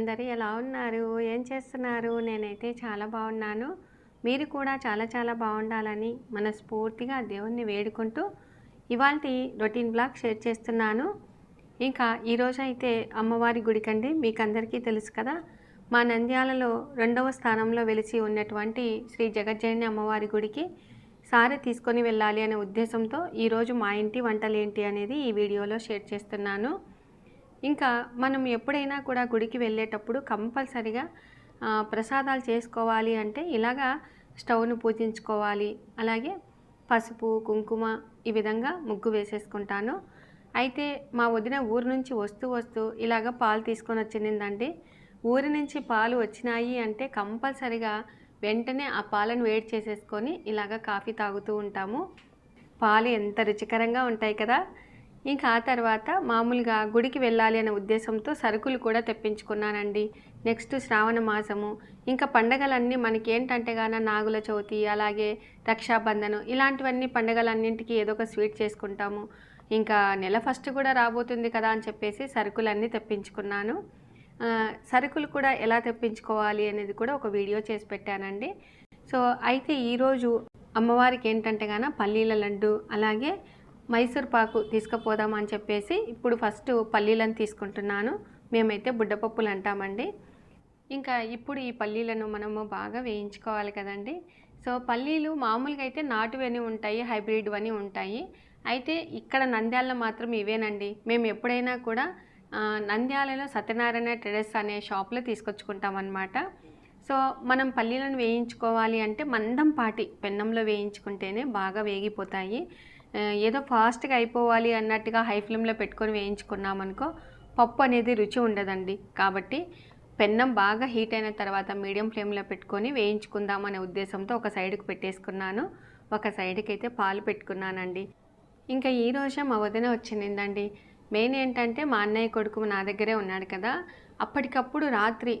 అందరు అందరూ ఎలా ఉన్నారు? ఏం చేస్తున్నారు? నేనైతే చాలా బాగున్నాను. మీరు కూడా చాలా చాలా బాగుండాలని మనస్ఫూర్తిగా దేవుణ్ణి వేడుకుంటూ ఇవాళ రొటీన్ బ్లాగ్ షేర్ చేస్తున్నాను. ఇంకా ఈరోజు అయితే అమ్మవారి గుడికండి మీకు అందరికీ తెలుసు కదా మా నంద్యాలలో రెండవ స్థానంలో వెలిసి ఉన్నటువంటి శ్రీ జగజ్జయని అమ్మవారి గుడికి సారి తీసుకొని వెళ్ళాలి అనే ఉద్దేశంతో ఈరోజు మా ఇంటి వంటలు ఏంటి అనేది ఈ వీడియోలో షేర్ చేస్తున్నాను. ఇంకా మనం ఎప్పుడైనా కూడా గుడికి వెళ్ళేటప్పుడు కంపల్సరిగా ప్రసాదాలు చేసుకోవాలి అంటే ఇలాగా స్టవ్ను పూజించుకోవాలి. అలాగే పసుపు కుంకుమ ఈ విధంగా ముగ్గు వేసేసుకుంటాను. అయితే మా వదిన ఊరు నుంచి వస్తూ వస్తూ ఇలాగ పాలు తీసుకొని వచ్చిందండి ఊరి నుంచి పాలు వచ్చినాయి అంటే కంపల్సరిగా వెంటనే ఆ పాలను వేడి చేసేసుకొని ఇలాగ కాఫీ తాగుతూ ఉంటాము. పాలు ఎంత రుచికరంగా ఉంటాయి కదా! ఇంకా ఆ తర్వాత మామూలుగా గుడికి వెళ్ళాలి అనే ఉద్దేశంతో సరుకులు కూడా తెప్పించుకున్నానండి. నెక్స్ట్ శ్రావణ మాసము. ఇంకా పండగలన్నీ మనకి ఏంటంటే గాన నాగుల చవితి అలాగే రక్షాబంధనం ఇలాంటివన్నీ పండగలన్నింటికి ఏదో ఒక స్వీట్ చేసుకుంటాము. ఇంకా నెల ఫస్ట్ కూడా రాబోతుంది కదా అని చెప్పేసి సరుకులన్నీ తెప్పించుకున్నాను. సరుకులు కూడా ఎలా తెప్పించుకోవాలి అనేది కూడా ఒక వీడియో చేసి పెట్టానండి. సో అయితే ఈరోజు అమ్మవారికి ఏంటంటే గాన పల్లీల లడ్డు అలాగే మైసూర్ పాకు తీసుకుపోదాం అని చెప్పేసి ఇప్పుడు ఫస్ట్ పల్లీలను తీసుకుంటున్నాను. మేమైతే బుడ్డపప్పులు అంటామండి. ఇంకా ఇప్పుడు ఈ పల్లీలను మనము బాగా వేయించుకోవాలి కదండి. సో పల్లీలు మామూలుగా అయితే నాటువని ఉంటాయి హైబ్రిడ్ అని ఉంటాయి. అయితే ఇక్కడ నంద్యాలలో మాత్రం ఇవేనండి. మేము ఎప్పుడైనా కూడా నంద్యాలలో సత్యనారాయణ ట్రేడర్స్ అనే షాప్లో తీసుకొచ్చుకుంటామన్నమాట. సో మనం పల్లీలను వేయించుకోవాలి అంటే మందం పాటి పెన్నంలో వేయించుకుంటేనే బాగా వేగిపోతాయి. ఏదో ఫాస్ట్గా అయిపోవాలి అన్నట్టుగా హై ఫ్లేమ్లో పెట్టుకొని వేయించుకున్నామనుకో పప్పు అనేది రుచి ఉండదండి. కాబట్టి పెన్నం బాగా హీట్ అయిన తర్వాత మీడియం ఫ్లేమ్లో పెట్టుకొని వేయించుకుందాం అనే ఉద్దేశంతో ఒక సైడ్కి పెట్టేసుకున్నాను. ఒక సైడ్కి అయితే పాలు పెట్టుకున్నానండి. ఇంకా ఈ రోజే మా వదిన వచ్చిందండి. మెయిన్ ఏంటంటే మా అన్నయ్య కొడుకు నా దగ్గరే ఉన్నాడు కదా. అప్పటికప్పుడు రాత్రి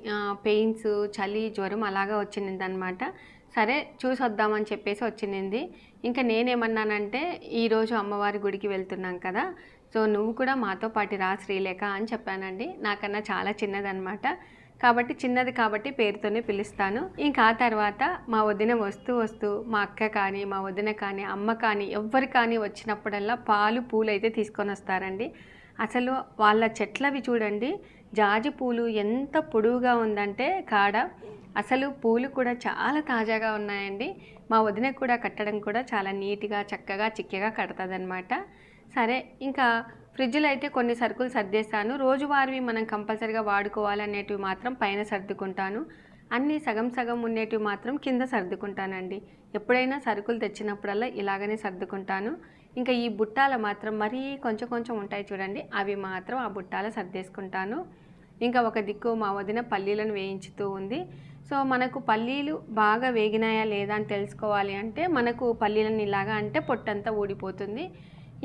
పెయిన్స్ చలి జ్వరం అలాగా వచ్చింది అనమాట సరే చూసి వద్దామని చెప్పేసి వచ్చింది. ఇంకా నేనేమన్నానంటే ఈరోజు అమ్మవారి గుడికి వెళ్తున్నాం కదా సో నువ్వు కూడా మాతో పాటు రా శ్రీలేఖ అని చెప్పానండి. నాకన్నా చాలా చిన్నదనమాట కాబట్టి చిన్నది కాబట్టి పేరుతోనే పిలుస్తాను. ఇంకా ఆ తర్వాత మా వదిన వస్తూ వస్తూ మా అక్క కానీ మా వదిన కానీ అమ్మ కానీ ఎవ్వరు కానీ వచ్చినప్పుడల్లా పాలు పూలు అయితే తీసుకొని వస్తారండి అసలు వాళ్ళ చెట్లవి చూడండి జాజి పూలు ఎంత పొడువుగా ఉందంటే కాడ అసలు పూలు కూడా చాలా తాజాగా ఉన్నాయండి. మా వదిన కూడా కట్టడం కూడా చాలా నీట్గా చక్కగా చిక్కగా కడతదనమాట సరే ఇంకా ఫ్రిడ్జ్లో అయితే కొన్ని సరుకులు సర్దేస్తాను. రోజువారివి మనం కంపల్సరిగా వాడుకోవాలనేటివి మాత్రం పైన సర్దుకుంటాను. అన్నీ సగం సగం ఉండేటివి మాత్రం కింద సర్దుకుంటానండి. ఎప్పుడైనా సరుకులు తెచ్చినప్పుడల్లా ఇలాగనే సర్దుకుంటాను. ఇంకా ఈ బుట్టాల మాత్రం మరీ కొంచెం కొంచెం ఉంటాయి చూడండి. అవి మాత్రం ఆ బుట్టాల సర్దేసుకుంటాను. ఇంకా ఒక దిక్కు మా వదిన పల్లీలను వేయించుతూ ఉంది. సో మనకు పల్లీలు బాగా వేగినాయా లేదా అని తెలుసుకోవాలి అంటే మనకు పల్లీలను ఇలాగా అంటే పొట్టంతా ఊడిపోతుంది.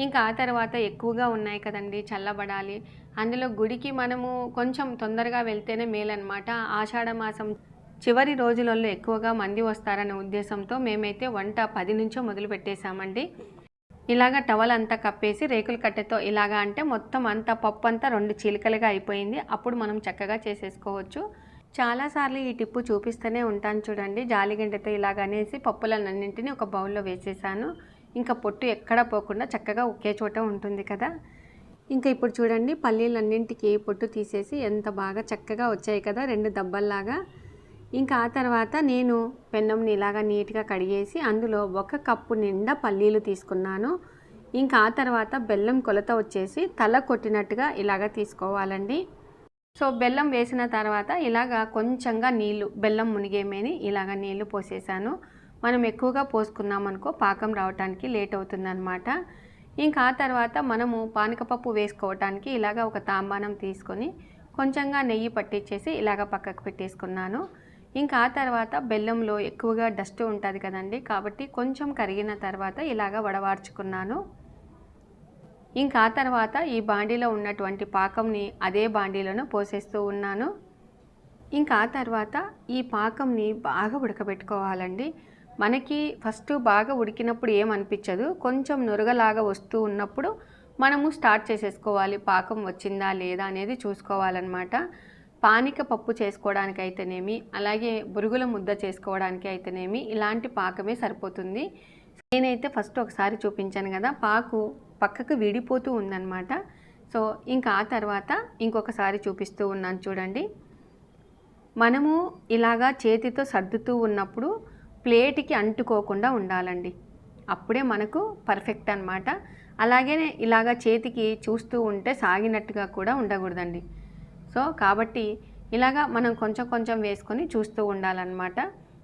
ఇంకా ఆ తర్వాత ఎక్కువగా ఉన్నాయి కదండి చల్లబడాలి. అందులో గుడికి మనము కొంచెం తొందరగా వెళ్తేనే మేలన్నమాట. ఆషాఢ మాసం చివరి రోజులలో ఎక్కువగా మంది వస్తారనే ఉద్దేశంతో మేమైతే వంట పది నుంచో మొదలు పెట్టేశామండి ఇలాగ టవల్ అంతా కప్పేసి రేకుల కట్టెతో ఇలాగా అంటే మొత్తం అంతా పప్పు అంతా రెండు చీలికలుగా అయిపోయింది. అప్పుడు మనం చక్కగా చేసేసుకోవచ్చు. చాలాసార్లు ఈ టిప్పు చూపిస్తూనే ఉంటాను చూడండి. జాలిగంటతో ఇలాగ అనేసి పప్పులన్నింటినీ ఒక బౌల్లో వేసేసాను. ఇంకా పొట్టు ఎక్కడ పోకుండా చక్కగా ఒకే చోట ఉంటుంది కదా. ఇంకా ఇప్పుడు చూడండి పల్లీలన్నింటికి పొట్టు తీసేసి ఎంత బాగా చక్కగా వచ్చాయి కదా రెండు దబ్బల్లాగా. ఇంకా ఆ తర్వాత నేను పెన్నంని ఇలాగా నీట్గా కడిగేసి అందులో ఒక కప్పు నిండా పల్లీలు తీసుకున్నాను. ఇంకా ఆ తర్వాత బెల్లం కొలత వచ్చేసి తల కొట్టినట్టుగా ఇలాగ తీసుకోవాలండి. సో బెల్లం వేసిన తర్వాత ఇలాగా కొంచెంగా నీళ్ళు బెల్లం మునిగేమేని ఇలాగ నీళ్ళు పోసేసాను. మనం ఎక్కువగా పోసుకున్నామనుకో పాకం రావడానికి లేట్ అవుతుందన్నమాట. ఇంకా ఆ తర్వాత మనము పానకపప్పు వేసుకోవటానికి ఇలాగ ఒక తాంబానం తీసుకొని కొంచెంగా నెయ్యి పట్టించేసి ఇలాగ పక్కకు పెట్టేసుకున్నాను. ఇంకా ఆ తర్వాత బెల్లంలో ఎక్కువగా డస్ట్ ఉంటుంది కదండి. కాబట్టి కొంచెం కరిగిన తర్వాత ఇలాగ వడవార్చుకున్నాను. ఇంకా ఆ తర్వాత ఈ బాండీలో ఉన్నటువంటి పాకంని అదే బాండీలోనూ పోసేస్తూ ఉన్నాను. ఇంకా ఆ తర్వాత ఈ పాకంని బాగా ఉడకబెట్టుకోవాలండి. మనకి ఫస్ట్ బాగా ఉడికినప్పుడు ఏమనిపించదు కొంచెం నురగలాగా వస్తూ ఉన్నప్పుడు మనము స్టార్ట్ చేసేసుకోవాలి. పాకం వచ్చిందా లేదా అనేది చూసుకోవాలన్నమాట. పానిక పప్పు చేసుకోవడానికి అయితేనేమి అలాగే బురుగుల ముద్ద చేసుకోవడానికి అయితేనేమి ఇలాంటి పాకమే సరిపోతుంది. నేనైతే ఫస్ట్ ఒకసారి చూపించాను కదా పాకు పక్కకు విడిపోతూ ఉందన్నమాట. సో ఇంకా ఆ తర్వాత ఇంకొకసారి చూపిస్తూ ఉన్నాను చూడండి. మనము ఇలాగా చేతితో సర్దుతూ ఉన్నప్పుడు ప్లేట్కి అంటుకోకుండా ఉండాలండి. అప్పుడే మనకు పర్ఫెక్ట్ అనమాట అలాగే ఇలాగా చేతికి చూస్తూ ఉంటే సాగినట్టుగా కూడా ఉండకూడదండి. సో కాబట్టి ఇలాగా మనం కొంచెం కొంచెం వేసుకొని చూస్తూ ఉండాలన్నమాట.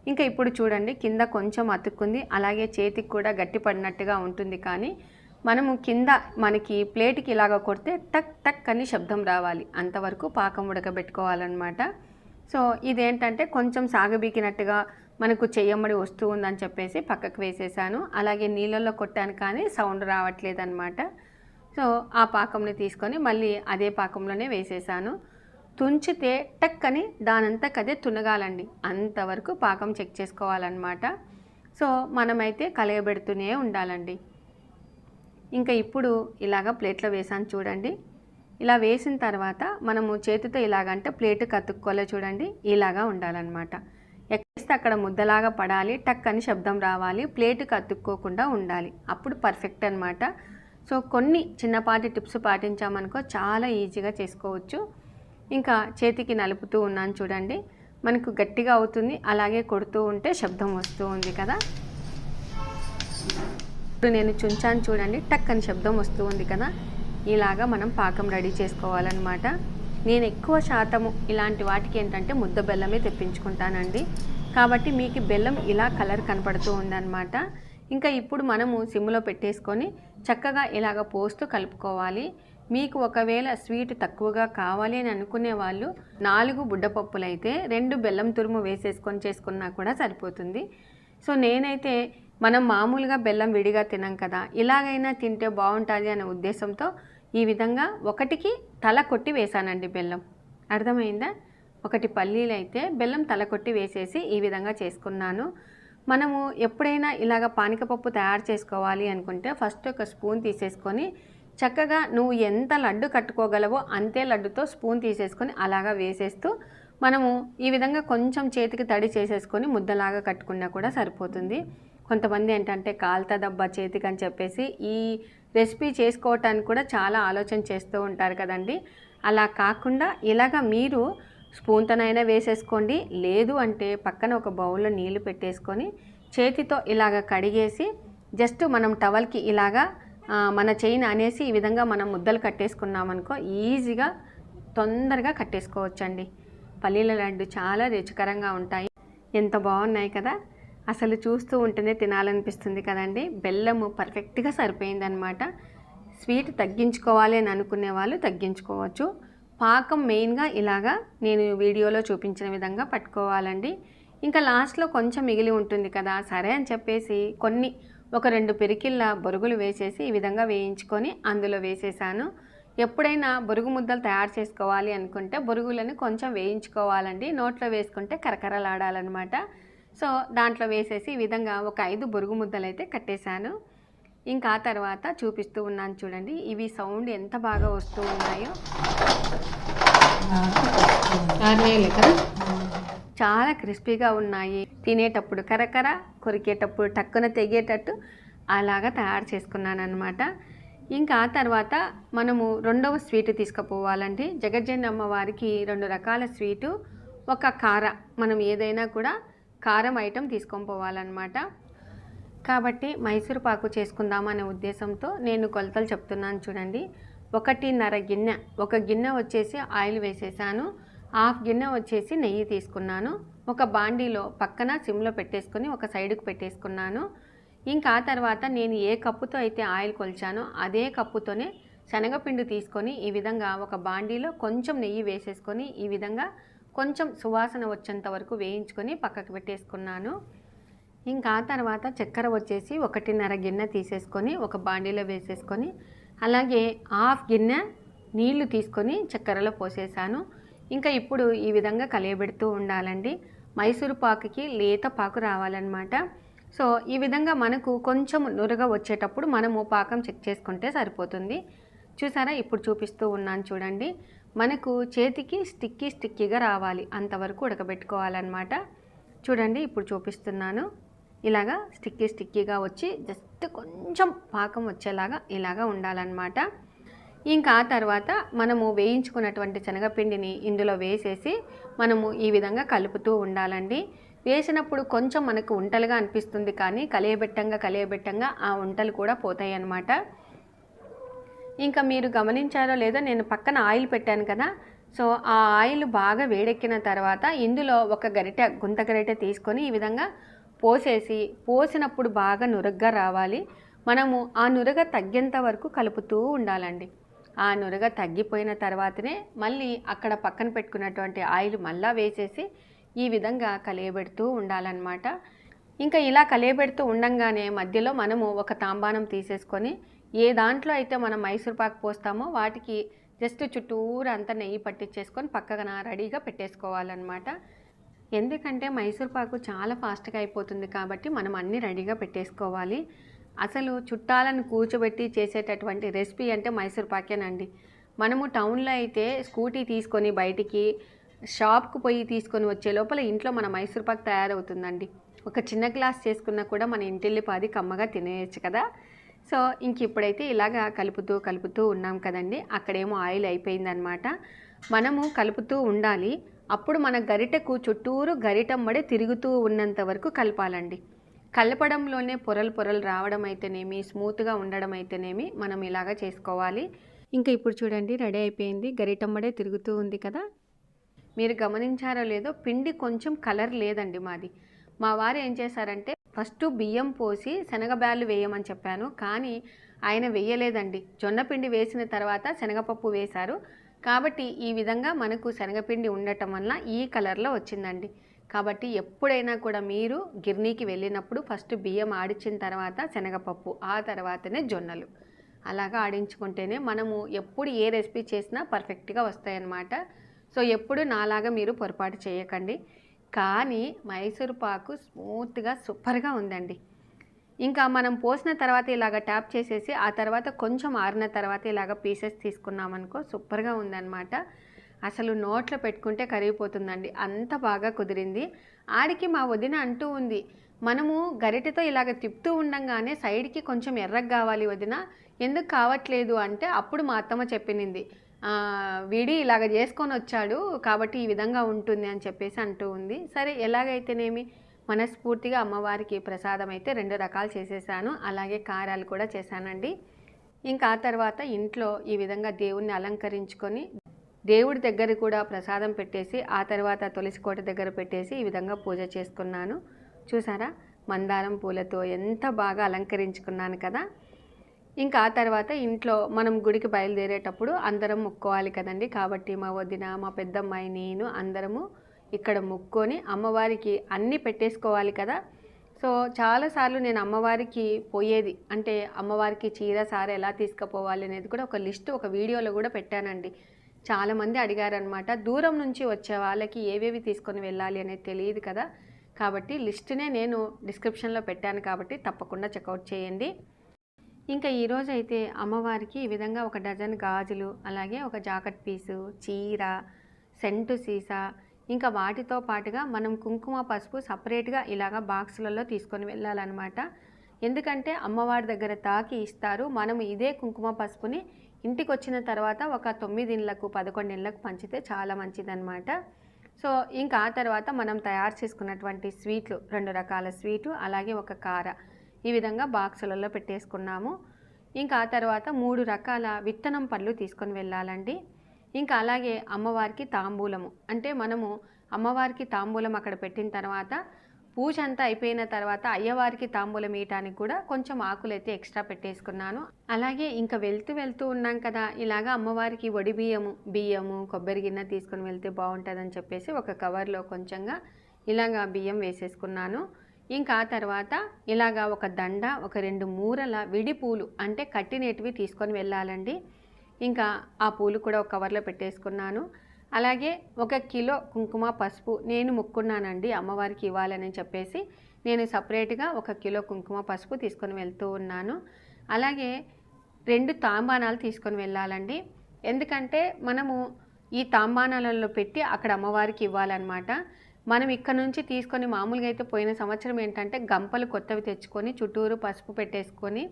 ఇంకా ఇప్పుడు చూడండి కింద కొంచెం అతుక్కుంది. అలాగే చేతికి కూడా గట్టి పడినట్టుగా ఉంటుంది కానీ మనము కింద మనకి ప్లేట్కి ఇలాగ కొడితే టక్ టక్ అని శబ్దం రావాలి. అంతవరకు పాకం ఉడకబెట్టుకోవాలన్నమాట. సో ఇదేంటంటే కొంచెం సాగబీకినట్టుగా మనకు చెయ్యమ్మడి వస్తూ ఉందని చెప్పేసి పక్కకు వేసేసాను. అలాగే నీళ్ళల్లో కొట్టాను కానీ సౌండ్ రావట్లేదన్నమాట. సో ఆ పాకంని తీసుకొని మళ్ళీ అదే పాకంలోనే వేసేసాను. తుంచితే టక్ అని దానంతకదే తునగాలండి. అంతవరకు పాకం చెక్ చేసుకోవాలన్నమాట. సో మనమైతే కలయబెడుతూనే ఉండాలండి. ఇంకా ఇప్పుడు ఇలాగ ప్లేట్లో వేసాను చూడండి. ఇలా వేసిన తర్వాత మనము చేతితో ఇలాగంటే ప్లేట్ కతుక్కోలే చూడండి. ఇలాగా ఉండాలన్నమాట. ఎక్కడిస్తే అక్కడ ముద్దలాగా పడాలి టక్ అని శబ్దం రావాలి ప్లేట్ కతుక్కోకుండా ఉండాలి. అప్పుడు పర్ఫెక్ట్ అనమాట సో కొన్ని చిన్నపాటి టిప్స్ పాటించామనుకో చాలా ఈజీగా చేసుకోవచ్చు. ఇంకా చేతికి నలుపుతూ ఉన్నాను చూడండి. మనకు గట్టిగా అవుతుంది అలాగే కొడుతూ ఉంటే శబ్దం వస్తూ ఉంది కదా. ఇప్పుడు నేను చుంచాను చూడండి టక్ అని శబ్దం వస్తూ ఉంది కదా. ఇలాగా మనం పాకం రెడీ చేసుకోవాలన్నమాట. నేను ఎక్కువ శాతము ఇలాంటి వాటికి ఏంటంటే ముద్ద బెల్లమే తెప్పించుకుంటానండి. కాబట్టి మీకు బెల్లం ఇలా కలర్ కనపడుతూ ఉందన్నమాట. ఇంకా ఇప్పుడు మనము సిమ్లో పెట్టేసుకొని చక్కగా ఇలాగ పోస్తూ కలుపుకోవాలి. మీకు ఒకవేళ స్వీట్ తక్కువగా కావాలి అని అనుకునే వాళ్ళు నాలుగు బుడ్డపప్పులు అయితే రెండు బెల్లం తురుము వేసేసుకొని చేసుకున్నా కూడా సరిపోతుంది. సో నేనైతే మనం మామూలుగా బెల్లం విడిగా తినం కదా ఇలాగైనా తింటే బాగుంటుంది అనే ఉద్దేశంతో ఈ విధంగా ఒకటికి తల కొట్టి వేసానండి బెల్లం. అర్థమైందా? ఒకటి పల్లీలు అయితే బెల్లం తల కొట్టి వేసేసి ఈ విధంగా చేసుకున్నాను. మనము ఎప్పుడైనా ఇలాగ పానికపప్పు తయారు చేసుకోవాలి అనుకుంటే ఫస్ట్ ఒక స్పూన్ తీసేసుకొని చక్కగా నువ్వు ఎంత లడ్డు కట్టుకోగలవో అంతే లడ్డుతో స్పూన్ తీసేసుకొని అలాగా వేసేస్తూ మనము ఈ విధంగా కొంచెం చేతికి తడి చేసేసుకొని ముద్దలాగా కట్టుకున్నా కూడా సరిపోతుంది. కొంతమంది ఏంటంటే కాల్తా దబ్బా చేతికి అని చెప్పేసి ఈ రెసిపీ చేసుకోవటానికి కూడా చాలా ఆలోచన చేస్తూ ఉంటారు కదండి. అలా కాకుండా ఇలాగ మీరు స్పూన్తోనైనా వేసేసుకోండి. లేదు అంటే పక్కన ఒక బౌల్లో నీళ్ళు పెట్టేసుకొని చేతితో ఇలాగ కడిగేసి జస్ట్ మనం టవల్కి ఇలాగా మన చైన్ అనేసి ఈ విధంగా మనం ముద్దలు కట్టేసుకున్నామనుకో ఈజీగా తొందరగా కట్టేసుకోవచ్చండి. పల్లీల లడ్డు చాలా రుచికరంగా ఉంటాయి. ఎంత బాగున్నాయి కదా. అసలు చూస్తూ ఉంటేనే తినాలనిపిస్తుంది కదండి. బెల్లము పర్ఫెక్ట్గా సరిపోయిందనమాట. స్వీట్ తగ్గించుకోవాలి అని అనుకునే వాళ్ళు తగ్గించుకోవచ్చు. పాకం మెయిన్గా ఇలాగా నేను వీడియోలో చూపించిన విధంగా పట్టుకోవాలండి. ఇంకా లాస్ట్లో కొంచెం మిగిలి ఉంటుంది కదా. సరే అని చెప్పేసి కొన్ని ఒక రెండు పెరికిళ్ళ బొరుగులు వేసేసి ఈ విధంగా వేయించుకొని అందులో వేసేసాను. ఎప్పుడైనా బొరుగు ముద్దలు తయారు చేసుకోవాలి అనుకుంటే బొరుగులను కొంచెం వేయించుకోవాలండి. నోట్లో వేసుకుంటే కరకరలాడాలన్నమాట. సో దాంట్లో వేసేసి ఈ విధంగా ఒక ఐదు బొరుగు ముద్దలు అయితే కట్టేశాను. ఇంకా తర్వాత చూపిస్తూ ఉన్నాను చూడండి. ఇవి సౌండ్ ఎంత బాగా వస్తూ ఉన్నాయో. చాలా క్రిస్పీగా ఉన్నాయి. తినేటప్పుడు కరకర కొరికేటప్పుడు టక్కున తెగేటట్టు అలాగా తయారు చేసుకున్నాను అనమాట ఇంకా ఆ తర్వాత మనము రెండవ స్వీట్ తీసుకుపోవాలండి జగజ్జన్ అమ్మవారికి రెండు రకాల స్వీటు ఒక కార మనం ఏదైనా కూడా కారం ఐటెం తీసుకొని పోవాలన్నమాట కాబట్టి మైసూరు పాకు చేసుకుందామనే ఉద్దేశంతో నేను కొలతలు చెప్తున్నాను చూడండి. ఒకటిన్నర గిన్నె ఒక గిన్నె వచ్చేసి ఆయిల్ వేసేసాను. హాఫ్ గిన్నె వచ్చేసి నెయ్యి తీసుకున్నాను. ఒక బాండీలో పక్కన సిమ్లో పెట్టేసుకొని ఒక సైడ్కి పెట్టేసుకున్నాను. ఇంకా తర్వాత నేను ఏ కప్పుతో అయితే ఆయిల్ కొలిచానో అదే కప్పుతోనే శనగపిండి తీసుకొని ఈ విధంగా ఒక బాండీలో కొంచెం నెయ్యి వేసేసుకొని ఈ విధంగా కొంచెం సువాసన వచ్చేంత వరకు వేయించుకొని పక్కకు పెట్టేసుకున్నాను. ఇంకా తర్వాత చక్కెర వచ్చేసి ఒకటిన్నర గిన్నె తీసేసుకొని ఒక బాండీలో వేసేసుకొని అలాగే హాఫ్ గిన్నె నీళ్ళు తీసుకొని చక్కెరలో పోసేసాను. ఇంకా ఇప్పుడు ఈ విధంగా కలియబెడుతూ ఉండాలండి. మైసూరు పాకుకి లేత పాకు రావాలన్నమాట. సో ఈ విధంగా మనకు కొంచెం నురగ వచ్చేటప్పుడు మనము పాకం చెక్ చేసుకుంటే సరిపోతుంది. చూసారా? ఇప్పుడు చూపిస్తూ ఉన్నాను చూడండి. మనకు చేతికి స్టిక్కీ స్టిక్కీగా రావాలి. అంతవరకు ఉడకబెట్టుకోవాలన్నమాట. చూడండి ఇప్పుడు చూపిస్తున్నాను. ఇలాగా స్టిక్కీ స్టిక్కీగా వచ్చి జస్ట్ కొంచెం పాకం వచ్చేలాగా ఇలాగా ఉండాలన్నమాట. ఇంకా ఆ తర్వాత మనము వేయించుకున్నటువంటి శనగపిండిని ఇందులో వేసేసి మనము ఈ విధంగా కలుపుతూ ఉండాలండి. వేసినప్పుడు కొంచెం మనకు ఉంటలుగా అనిపిస్తుంది కానీ కలియబెట్టంగా కలియబెట్టంగా ఆ ఉంటలు కూడా పోతాయి అన్నమాట. ఇంకా మీరు గమనించారో లేదో నేను పక్కన ఆయిల్ పెట్టాను కదా. సో ఆ ఆయిల్ బాగా వేడెక్కిన తర్వాత ఇందులో ఒక గరిటె గుంత గరిటె తీసుకొని ఈ విధంగా పోసేసి పోసినప్పుడు బాగా నురగ్గా రావాలి. మనము ఆ నురగ తగ్గేంత వరకు కలుపుతూ ఉండాలండి. ఆ నురగ తగ్గిపోయిన తర్వాతనే మళ్ళీ అక్కడ పక్కన పెట్టుకున్నటువంటి ఆయిల్ మళ్ళా వేసేసి ఈ విధంగా కలియబెడుతూ ఉండాలన్నమాట. ఇంకా ఇలా కలియబెడుతూ ఉండంగానే మధ్యలో మనము ఒక తాంబానం తీసేసుకొని ఏ దాంట్లో అయితే మనం మైసూర్పాకు పోస్తామో వాటికి జస్ట్ చుట్టూరు అంతా నెయ్యి పట్టించేసుకొని పక్కన రెడీగా పెట్టేసుకోవాలన్నమాట. ఎందుకంటే మైసూర్ పాకు చాలా ఫాస్ట్గా అయిపోతుంది కాబట్టి మనం అన్నీ రెడీగా పెట్టేసుకోవాలి. అసలు చుట్టాలను కూర్చోబెట్టి చేసేటటువంటి రెసిపీ అంటే మైసూర్ పాకేనండి మనము టౌన్లో అయితే స్కూటీ తీసుకొని బయటికి షాప్కు పోయి తీసుకొని వచ్చే లోపల ఇంట్లో మన మైసూర్ పాక్ తయారవుతుందండి. ఒక చిన్న గ్లాస్ చేసుకున్నా కూడా మన ఇంటిల్లిపాది కమ్మగా తినేయచ్చు కదా? సో ఇంక ఇప్పుడైతే ఇలాగా కలుపుతూ కలుపుతూ ఉన్నాం కదండి. అక్కడేమో ఆయిల్ అయిపోయిందనమాట మనము కలుపుతూ ఉండాలి. అప్పుడు మన గరిటెకు చుట్టూరు గరిటమ్మడి తిరుగుతూ ఉన్నంత వరకు కలపాలండి. కలపడంలోనే పొరలు పొరలు రావడం అయితేనేమి స్మూత్గా ఉండడం అయితేనేమి మనం ఇలాగా చేసుకోవాలి. ఇంకా ఇప్పుడు చూడండి రెడీ అయిపోయింది. గరిటమ్మడే తిరుగుతూ ఉంది కదా. మీరు గమనించారో లేదో పిండి కొంచెం కలర్ లేదండి మాది. మా వారు ఏం చేశారంటే ఫస్ట్ బియ్యం పోసి శనగబ్యాళ్ళు వేయమని చెప్పాను. కానీ ఆయన వేయలేదండి. జొన్న పిండి వేసిన తర్వాత శనగపప్పు వేశారు. కాబట్టి ఈ విధంగా మనకు శనగపిండి ఉండటం వల్ల ఈ కలర్లో వచ్చిందండి. కాబట్టి ఎప్పుడైనా కూడా మీరు గిర్నీకి వెళ్ళినప్పుడు ఫస్ట్ బియ్యం ఆడించిన తర్వాత శనగపప్పు ఆ తర్వాతనే జొన్నలు. అలాగా ఆడించుకుంటేనే మనము ఎప్పుడు ఏ రెసిపీ చేసినా పర్ఫెక్ట్గా వస్తాయన్నమాట. సో ఎప్పుడు నాలాగా మీరు పొరపాటు చేయకండి. కానీ మైసూర్ పాకు స్మూత్గా సూపర్గా ఉందండి. ఇంకా మనం పోసిన తర్వాత ఇలాగ ట్యాప్ చేసేసి ఆ తర్వాత కొంచెం ఆరిన తర్వాత ఇలాగ పీసెస్ తీసుకున్నామనుకో సూపర్గా ఉందన్నమాట. అసలు నోట్లో పెట్టుకుంటే కరిగిపోతుందండి. అంత బాగా కుదిరింది. ఆడికి మా వదిన అంటూ ఉంది మనము గరిటెతో ఇలాగ తిప్పుతూ ఉండంగానే సైడ్కి కొంచెం ఎర్రగా కావాలి వదిన. ఎందుకు కావట్లేదు? అంటే అప్పుడు మా అత్తమ్మ చెప్పినింది వీడి ఇలాగ చేసుకొని వచ్చాడు కాబట్టి ఈ విధంగా ఉంటుంది అని చెప్పేసి అంటూ ఉంది. సరే ఎలాగైతేనేమి? మనస్ఫూర్తిగా అమ్మవారికి ప్రసాదం అయితే రెండు రకాలు చేసేసాను. అలాగే కారాలు కూడా చేశానండి. ఇంకా ఆ తర్వాత ఇంట్లో ఈ విధంగా దేవుణ్ణి అలంకరించుకొని దేవుడి దగ్గర కూడా ప్రసాదం పెట్టేసి ఆ తర్వాత తులసి కోట దగ్గర పెట్టేసి ఈ విధంగా పూజ చేసుకున్నాను చూసారా? మందారం పూలతో ఎంత బాగా అలంకరించుకున్నాను కదా? ఇంకా ఆ తర్వాత ఇంట్లో మనం గుడికి బయలుదేరేటప్పుడు అందరం మొక్కోవాలి కదండి. కాబట్టి మా వదిన మా పెద్దమ్మాయి నేను అందరము ఇక్కడ మొక్కొని అమ్మవారికి అన్నీ పెట్టేసుకోవాలి కదా. సో చాలాసార్లు నేను అమ్మవారికి పోయేది. అంటే అమ్మవారికి చీర సార ఎలా తీసుకుపోవాలి అనేది కూడా ఒక లిస్ట్ ఒక వీడియోలో కూడా పెట్టానండి. చాలామంది అడిగారనమాట దూరం నుంచి వచ్చే వాళ్ళకి ఏవేవి తీసుకొని వెళ్ళాలి అనేది తెలియదు కదా? కాబట్టి లిస్టునే నేను డిస్క్రిప్షన్లో పెట్టాను కాబట్టి తప్పకుండా చెక్అవుట్ చేయండి. ఇంకా ఈరోజు అయితే అమ్మవారికి ఈ విధంగా ఒక డజన్ గాజులు అలాగే ఒక జాకెట్ పీసు చీర సెంటు సీసా ఇంకా వాటితో పాటుగా మనం కుంకుమ పసుపు సపరేట్గా ఇలాగా బాక్సులలో తీసుకొని వెళ్ళాలన్నమాట. ఎందుకంటే అమ్మవారి దగ్గర తాకి ఇస్తారు మనం ఇదే కుంకుమ పసుపుని ఇంటికి వచ్చిన తర్వాత ఒక తొమ్మిది ఇళ్ళకు పదకొండు ఇళ్ళకు పంచితే చాలా మంచిదన్నమాట. సో ఇంకా ఆ తర్వాత మనం తయారు చేసుకున్నటువంటి స్వీట్లు రెండు రకాల స్వీటు అలాగే ఒక కార. ఈ విధంగా బాక్సులలో పెట్టేసుకున్నాము. ఇంకా ఆ తర్వాత మూడు రకాల విత్తనం పళ్ళు తీసుకొని వెళ్ళాలండి. ఇంకా అలాగే అమ్మవారికి తాంబూలము. అంటే మనము అమ్మవారికి తాంబూలం అక్కడ పెట్టిన తర్వాత పూజ అంతా అయిపోయిన తర్వాత అయ్యవారికి తాంబూలం ఇయటానికి కూడా కొంచెం ఆకులు అయితే ఎక్స్ట్రా పెట్టేసుకున్నాను. అలాగే ఇంకా వెళ్తూ వెళ్తూ ఉన్నాం కదా ఇలాగా అమ్మవారికి వడి బియ్యము బియ్యము కొబ్బరి గిన్నె తీసుకొని వెళ్తే బాగుంటుందని చెప్పేసి ఒక కవర్లో కొంచెంగా ఇలాగా బియ్యం వేసేసుకున్నాను. ఇంకా తర్వాత ఇలాగా ఒక దండ ఒక రెండు మూరల విడి పూలు అంటే కట్టినేటివి తీసుకొని వెళ్ళాలండి. ఇంకా ఆ పూలు కూడా ఒక కవర్లో పెట్టేసుకున్నాను. అలాగే ఒక కిలో కుంకుమ పసుపు నేను ముక్కున్నానండి అమ్మవారికి ఇవ్వాలని చెప్పేసి నేను సపరేట్గా ఒక కిలో కుంకుమ పసుపు తీసుకొని వెళ్తూ ఉన్నాను. అలాగే రెండు తాంబానాలు తీసుకొని వెళ్ళాలండి. ఎందుకంటే మనము ఈ తాంబానాలలో పెట్టి అక్కడ అమ్మవారికి ఇవ్వాలన్నమాట. మనం ఇక్కడ నుంచి తీసుకొని మామూలుగా అయితే పోయిన సంవత్సరం ఏంటంటే గంపలు కొత్తవి తెచ్చుకొని చుట్టూరు పసుపు పెట్టేసుకొని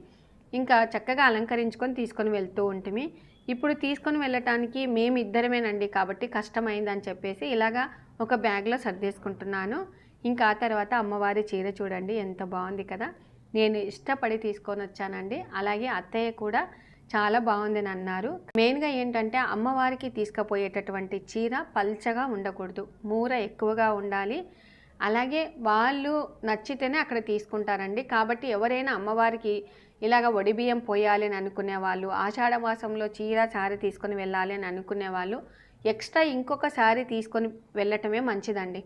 ఇంకా చక్కగా అలంకరించుకొని తీసుకొని వెళ్తూ ఉంటుంది ఇప్పుడు తీసుకొని వెళ్ళటానికి మేము ఇద్దరమేనండి కాబట్టి కష్టమైందని చెప్పేసి ఇలాగా ఒక బ్యాగ్లో సర్దేసుకుంటున్నాను. ఇంకా ఆ తర్వాత అమ్మవారి చీర చూడండి ఎంత బాగుంది కదా. నేను ఇష్టపడి తీసుకొని వచ్చానండి. అలాగే అత్తయ్య కూడా చాలా బాగుందని అన్నారు. మెయిన్గా ఏంటంటే అమ్మవారికి తీసుకుపోయేటటువంటి చీర పల్చగా ఉండకూడదు. మూర ఎక్కువగా ఉండాలి. అలాగే వాళ్ళు నచ్చితేనే అక్కడ తీసుకుంటారండి. కాబట్టి ఎవరైనా అమ్మవారికి ఇలాగ బియ్యం పోయాలి అని అనుకునే వాళ్ళు ఆషాఢ మాసంలో చీర సారీ తీసుకొని వెళ్ళాలి అని అనుకునే వాళ్ళు ఎక్స్ట్రా ఇంకొక సారీ తీసుకొని వెళ్ళటమే మంచిదండి.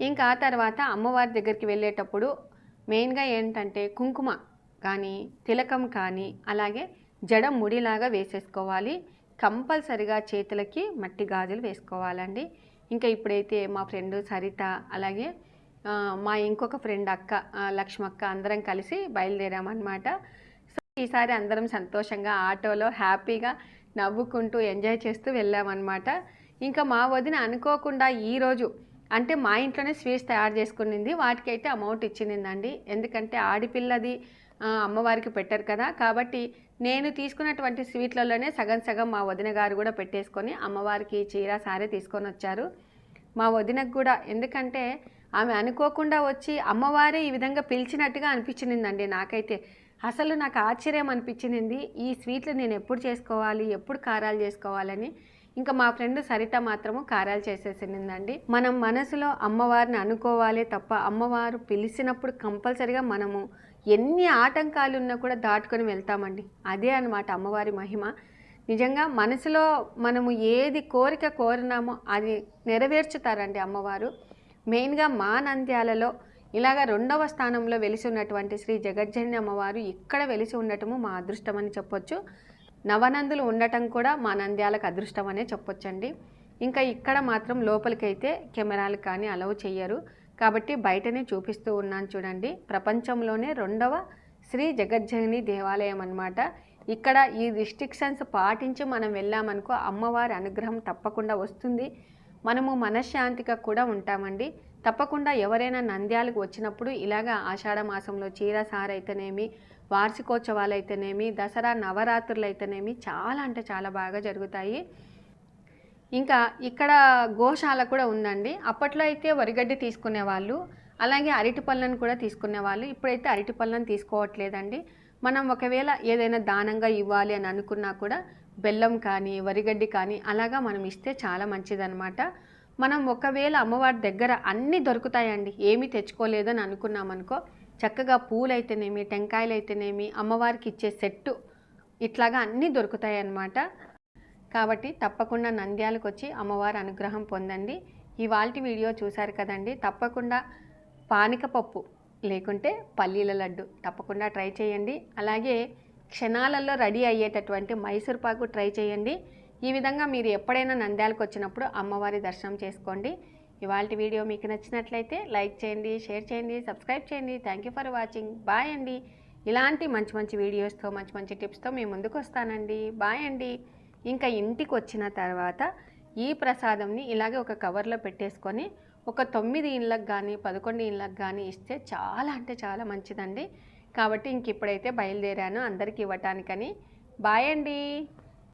ఇంకా ఆ తర్వాత అమ్మవారి దగ్గరికి వెళ్ళేటప్పుడు మెయిన్గా ఏంటంటే కుంకుమ కానీ తిలకం కానీ అలాగే జడ ముడిలాగా వేసేసుకోవాలి. కంపల్సరిగా చేతులకి మట్టి గాజులు వేసుకోవాలండి. ఇంకా ఇప్పుడైతే మా ఫ్రెండ్ సరిత అలాగే మా ఇంకొక ఫ్రెండ్ అక్క లక్ష్మక్క అందరం కలిసి బయలుదేరామన్నమాట. సో ఈసారి అందరం సంతోషంగా ఆటోలో హ్యాపీగా నవ్వుకుంటూ ఎంజాయ్ చేస్తూ వెళ్ళామన్నమాట. ఇంకా మా వదిన అనుకోకుండా ఈరోజు అంటే మా ఇంట్లోనే స్వీట్స్ తయారు చేసుకునింది. వాటికైతే అమౌంట్ ఇచ్చిందండి. ఎందుకంటే ఆడిపిల్లది అమ్మవారికి పెట్టారు కదా. కాబట్టి నేను తీసుకున్నటువంటి స్వీట్లలోనే సగం సగం మా వదిన గారు కూడా పెట్టేసుకొని అమ్మవారికి చీర సారే తీసుకొని వచ్చారు. మా వదినకు కూడా ఎందుకంటే ఆమె అనుకోకుండా వచ్చి అమ్మవారే ఈ విధంగా పిలిచినట్టుగా అనిపించిందండి నాకైతే. అసలు నాకు ఆశ్చర్యం అనిపించింది ఈ స్వీట్లు నేను ఎప్పుడు చేసుకోవాలి ఎప్పుడు కారాలు చేసుకోవాలని. ఇంకా మా ఫ్రెండ్ సరిత మాత్రము కారాలు చేసేసిందండి మనం మనసులో అమ్మవారిని అనుకోవాలి తప్ప అమ్మవారు పిలిచినప్పుడు కంపల్సరిగా మనము ఎన్ని ఆటంకాలు ఉన్నా కూడా దాటుకొని వెళ్తామండి. అదే అనమాట అమ్మవారి మహిమ. నిజంగా మనసులో మనము ఏది కోరిక కోరినామో అది నెరవేర్చుతారండి అమ్మవారు. మెయిన్గా మా నంద్యాలలో ఇలాగ రెండవ స్థానంలో వెలిసి ఉన్నటువంటి శ్రీ జగజ్జని అమ్మవారు ఇక్కడ వెలిసి ఉండటము మా అదృష్టం అని చెప్పొచ్చు. నవనందులు ఉండటం కూడా మా నంద్యాలకు అదృష్టం అనే చెప్పొచ్చండి. ఇంకా ఇక్కడ మాత్రం లోపలికైతే కెమెరాలు కానీ అలవ్ చేయరు కాబట్టి బయటనే చూపిస్తూ ఉన్నాను చూడండి. ప్రపంచంలోనే రెండవ శ్రీ జగజ్జగని దేవాలయం అనమాట ఇక్కడ ఈ రిస్ట్రిక్షన్స్ పాటించి మనం వెళ్ళామనుకో అమ్మవారి అనుగ్రహం తప్పకుండా వస్తుంది. మనము మనశ్శాంతిగా కూడా ఉంటామండి. తప్పకుండా ఎవరైనా నంద్యాలకు వచ్చినప్పుడు ఇలాగా ఆషాఢ మాసంలో చీర సారైతేనేమి వార్షికోత్సవాలు అయితేనేమి దసరా నవరాత్రులు అయితేనేమి చాలా అంటే చాలా బాగా జరుగుతాయి. ఇంకా ఇక్కడ గోశాల కూడా ఉందండి. అప్పట్లో అయితే వరిగడ్డి తీసుకునేవాళ్ళు అలాగే అరటి పళ్ళను కూడా తీసుకునేవాళ్ళు. ఇప్పుడైతే అరటి పళ్ళను తీసుకోవట్లేదండి. మనం ఒకవేళ ఏదైనా దానంగా ఇవ్వాలి అని అనుకున్నా కూడా బెల్లం కానీ వరిగడ్డి కానీ అలాగా మనం ఇస్తే చాలా మంచిదన్నమాట. మనం ఒకవేళ అమ్మవారి దగ్గర అన్నీ దొరుకుతాయండి. ఏమీ తెచ్చుకోలేదని అనుకున్నామనుకో చక్కగా పూలు అయితేనేమి టెంకాయలు అయితేనేమి అమ్మవారికి ఇచ్చే సెట్టు ఇట్లాగా అన్నీ దొరుకుతాయి అన్నమాట కాబట్టి తప్పకుండా నంద్యాలకు వచ్చి అమ్మవారి అనుగ్రహం పొందండి. ఇవాల్టి వీడియో చూశారు కదండి తప్పకుండా పానికపప్పు లేకుంటే పల్లీల లడ్డు తప్పకుండా ట్రై చేయండి. అలాగే క్షణాలలో రెడీ అయ్యేటటువంటి మైసూర్ పాకు ట్రై చేయండి. ఈ విధంగా మీరు ఎప్పుడైనా నంద్యాలకు వచ్చినప్పుడు అమ్మవారి దర్శనం చేసుకోండి. ఇవాళ వీడియో మీకు నచ్చినట్లయితే లైక్ చేయండి షేర్ చేయండి సబ్స్క్రైబ్ చేయండి. Thank you for watching bye అండి. ఇలాంటి మంచి మంచి వీడియోస్తో మంచి మంచి టిప్స్తో మేము ముందుకు వస్తానండి. బాయ్ అండి. ఇంకా ఇంటికి వచ్చిన తర్వాత ఈ ప్రసాదంని ఇలాగే ఒక కవర్లో పెట్టేసుకొని ఒక తొమ్మిది ఇళ్ళకి కానీ పదకొండు ఇళ్ళకి కానీ ఇస్తే చాలా అంటే చాలా మంచిదండి. కాబట్టి ఇంక ఇప్పుడైతే బయలుదేరాను. అందరికి ఇవ్వటానికని. బాయ్ అండి.